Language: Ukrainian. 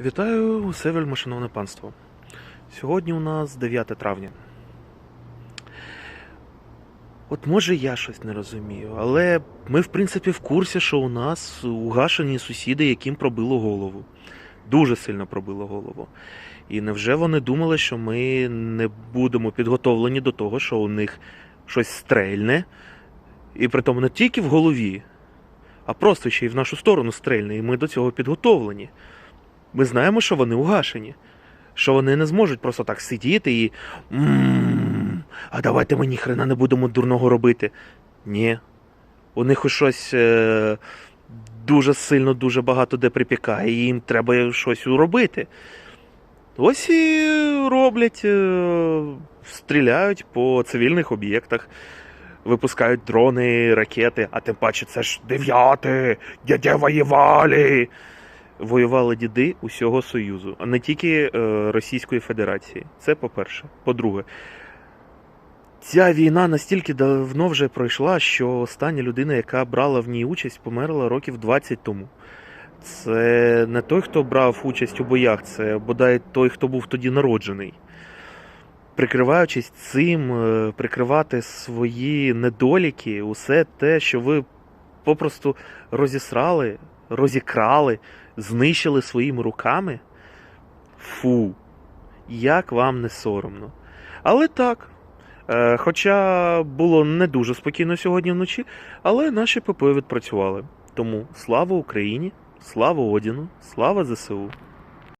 Вітаю усе вельми панство. Сьогодні у нас 9 травня. От може я щось не розумію, але ми, в принципі, в курсі, що у нас угашені сусіди, яким пробило голову. Дуже сильно пробило голову. І невже вони думали, що ми не будемо підготовлені до того, що у них щось стрельне, і при тому не тільки в голові, а просто ще й в нашу сторону стрельне, і ми до цього підготовлені. Ми знаємо, що вони угашені, що вони не зможуть просто так сидіти і. А давайте ми ніхрена не будемо дурного робити. Ні. У них щось е, дуже сильно, дуже багато де припікає, і їм треба щось робити. Ось і роблять, е, стріляють по цивільних об'єктах, випускають дрони, ракети, а тим паче це ж дев'яти, дядя воювали воювали діди усього Союзу, а не тільки е, Російської Федерації. Це по-перше. По-друге, ця війна настільки давно вже пройшла, що остання людина, яка брала в ній участь, померла років 20 тому. Це не той, хто брав участь у боях, це бодай той, хто був тоді народжений. Прикриваючись цим, е, прикривати свої недоліки, усе те, що ви попросту розісрали, розікрали, знищили своїми руками. Фу, як вам не соромно. Але так. Е, хоча було не дуже спокійно сьогодні вночі, але наші ПП відпрацювали. Тому слава Україні, слава Одіну, слава ЗСУ.